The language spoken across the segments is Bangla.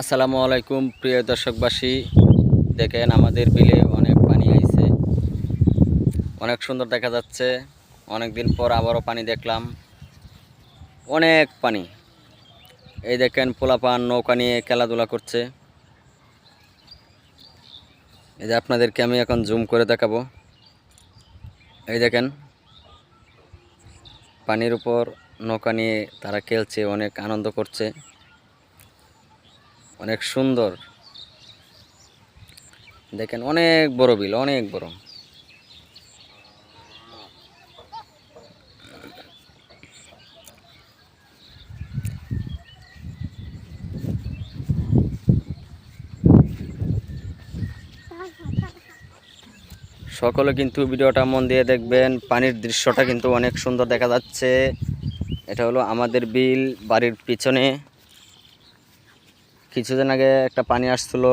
আসসালামু আলাইকুম, প্রিয় দর্শকবাসী। দেখেন, আমাদের বিলে অনেক পানি আইছে। অনেক সুন্দর দেখা যাচ্ছে। অনেক দিন পর আবারও পানি দেখলাম। অনেক পানি। এই দেখেন, পোলাপান নৌকা নিয়ে খেলাধুলা করছে। এই যে আপনাদেরকে আমি এখন জুম করে দেখাবো। এই দেখেন, পানির উপর নৌকা নিয়ে তারা খেলছে, অনেক আনন্দ করছে। অনেক সুন্দর। দেখেন অনেক বড় বিল, অনেক বড়। সকলে কিন্তু ভিডিওটা মন দিয়ে দেখবেন, পানির দৃশ্যটা কিন্তু অনেক সুন্দর দেখা যাচ্ছে। এটা হলো আমাদের বিল, বাড়ির পিছনে। কিছুদিন আগে একটা পানি আসছিল।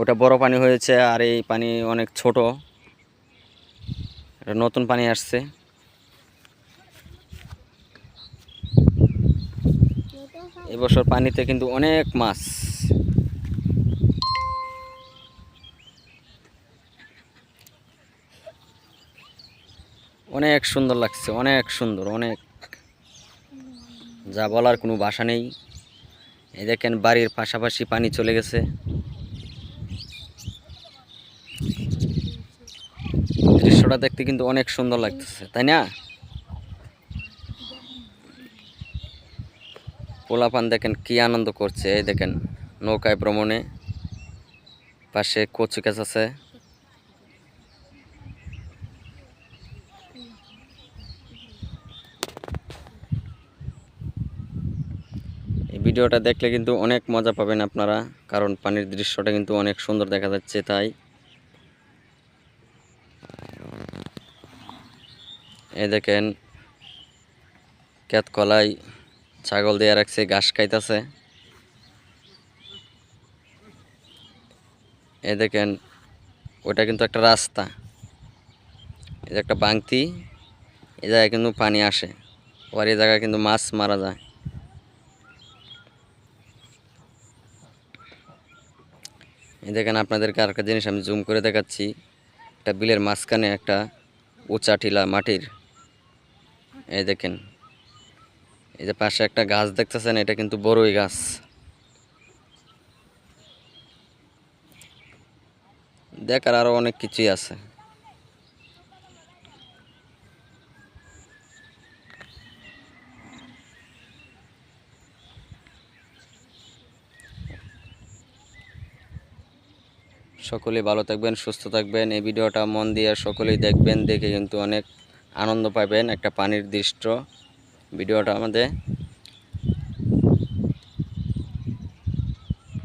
ওটা বড় পানি হয়েছে আর এই পানি অনেক ছোট। এটা নতুন পানি আসছে। এবছর পানিতে কিন্তু অনেক মাছ। অনেক সুন্দর লাগছে, অনেক সুন্দর, অনেক। যা বলার কোনো ভাষা নেই। এই দেখেন বাড়ির পাশাপাশি পানি চলে গেছে। দৃশ্যটা দেখতে কিন্তু অনেক সুন্দর লাগতেছে, তাই না? পোলাপান দেখেন কি আনন্দ করছে, এই দেখেন নৌকায় ভ্রমণে। পাশে কচু গাছ আছে। ভিডিওটা দেখলে কিন্তু অনেক মজা পাবেন আপনারা, কারণ পানির দৃশ্যটা কিন্তু অনেক সুন্দর দেখা যাচ্ছে তাই। এই দেখেন কলাই ছাগল দিয়ে রাখছে, ঘাস খাইতেছে। এই দেখেন ওটা কিন্তু একটা রাস্তা। যে একটা বাংতি, এই জায়গায় কিন্তু পানি আসে। আর এই জায়গায় কিন্তু মাছ মারা যায়। দেখেন আপনাদেরকে আর একটা জিনিস আমি জুম করে দেখাচ্ছি। একটা বিলের মাঝখানে একটা উঁচা টিলা মাটির। এই দেখেন, এই যে পাশে একটা গাছ দেখতেছেন, এটা কিন্তু বড়ই গাছ। দেখার আরও অনেক কিছুই আছে। সকলেই ভালো থাকবেন, সুস্থ থাকবেন। এই ভিডিওটা মন দিয়ে সকলেই দেখবেন, দেখে কিন্তু অনেক আনন্দ পাবেন। একটা পানির দৃশ্য, ভিডিওটা আমাদের